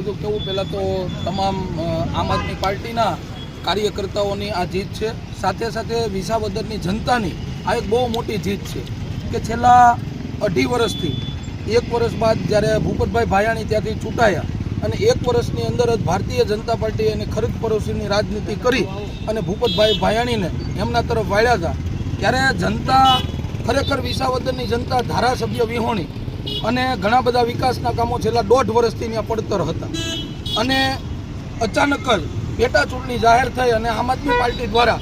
બધું કેવું, પહેલાં તો તમામ આમ આદમી પાર્ટીના કાર્યકર્તાઓની આ જીત છે. સાથે સાથે વિસાવદરની જનતાની આ એક બહુ મોટી જીત છે કે છેલ્લા અઢી વર્ષથી, એક વર્ષ બાદ જ્યારે ભૂપતભાઈ ભાયાણી ત્યાંથી ચૂંટાયા અને એક વર્ષની અંદર જ ભારતીય જનતા પાર્ટીએ એની ખરીદ પડોશીની રાજનીતિ કરી અને ભૂપતભાઈ ભાયાણીને એમના તરફ વાળ્યા હતા, ત્યારે જનતા ખરેખર વિસાવદરની જનતા ધારાસભ્ય વિહોણી અને ઘણા બધા વિકાસના કામો છેલ્લા દોઢ વર્ષથી ત્યાં પડતર હતા. અને અચાનક જ પેટા જાહેર થઈ અને આમ આદમી પાર્ટી દ્વારા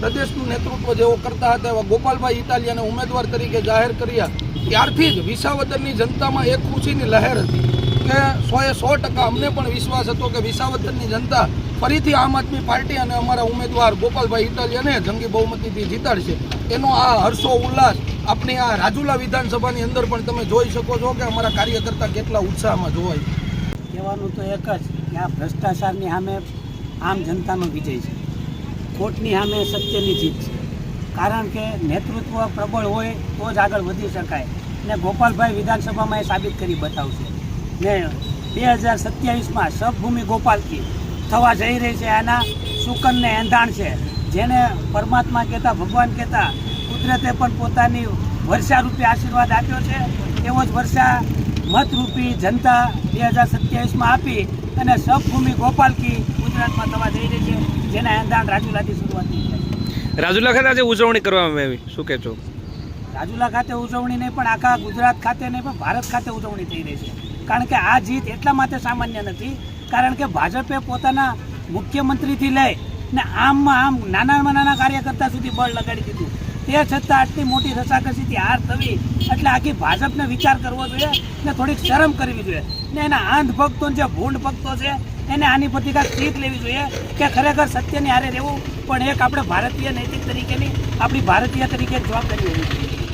પ્રદેશનું નેતૃત્વ જેવો કરતા હતા એવા ગોપાલભાઈ ઇટાલિયાને ઉમેદવાર તરીકે જાહેર કર્યા. ત્યારથી જ વિસાવદરની જનતામાં એક ખુશીની લહેર હતી કે સોએ સો ટકા અમને પણ વિશ્વાસ હતો કે વિસાવદરની જનતા ફરીથી આમ આદમી પાર્ટી અને અમારા ઉમેદવાર ગોપાલભાઈ ઇટાલિયાને જંગી બહુમતીથી જીતાડશે. એનો આ હર્ષો ઉલ્લાસ આપણી આ રાજુલા વિધાનસભાની અંદર પણ તમે જોઈ શકો છો કે અમારા કાર્યકર્તા કેટલા ઉત્સાહમાં જોવાય કહેવાનું તો એક જ કે આ ભ્રષ્ટાચારની સામે આમ જનતાનો વિજય છે. ખોટની સામે સત્યની જીત છે. કારણ કે નેતૃત્વ પ્રબળ હોય તો જ આગળ વધી શકાય. ને ગોપાલભાઈ વિધાનસભામાં એ સાબિત કરી બતાવશે. ને બે હજાર સત્યાવીસમાં સબભૂમિ ગોપાલકી થવા જઈ રહી છે. આના સુકનને એંધાણ છે. જેને પરમાત્મા કહેતા ભગવાન કહેતા કુદરતે પણ પોતાની વર્ષા રૂપે આશીર્વાદ આપ્યો છે. એવો જ વર્ષા મતરૂપી જનતા બે હજાર સત્યાવીસમાં આપી અને સબભૂમિ ગોપાલકી ગુજરાતમાં થવા જઈ રહી છે. જેના એંધાણ રાજુલાથી શરૂઆત થઈ છે. રાજુલા ખાતે આજે ઉજવણી કરવામાં આવી. શું કહે છો રાજુલા ખાતે ઉજવણી નહીં પણ આખા ગુજરાત ખાતે નહીં પણ ભારત ખાતે ઉજવણી થઈ રહી છે. કારણ કે આ જીત એટલા માટે સામાન્ય નથી. કારણ કે ભાજપે પોતાના મુખ્યમંત્રીથી લઈ ને આમમાં આમ નાનામાં નાના કાર્યકર્તા સુધી બળ લગાડી દીધું. તે છતાં આટલી મોટી રસાકસીથી હાર થવી, એટલે આખી ભાજપને વિચાર કરવો જોઈએ ને થોડીક શરમ કરવી જોઈએ. ને એના આંધ ભક્તો જે ભૂંડ ભક્તો છે, એને આની પરથી કાંઈક લેવી જોઈએ કે ખરેખર સત્યની હારે રહેવું, પણ એક આપણે ભારતીય નૈતિક તરીકેની, આપણી ભારતીય તરીકે જવાબદારી હોવી જોઈએ.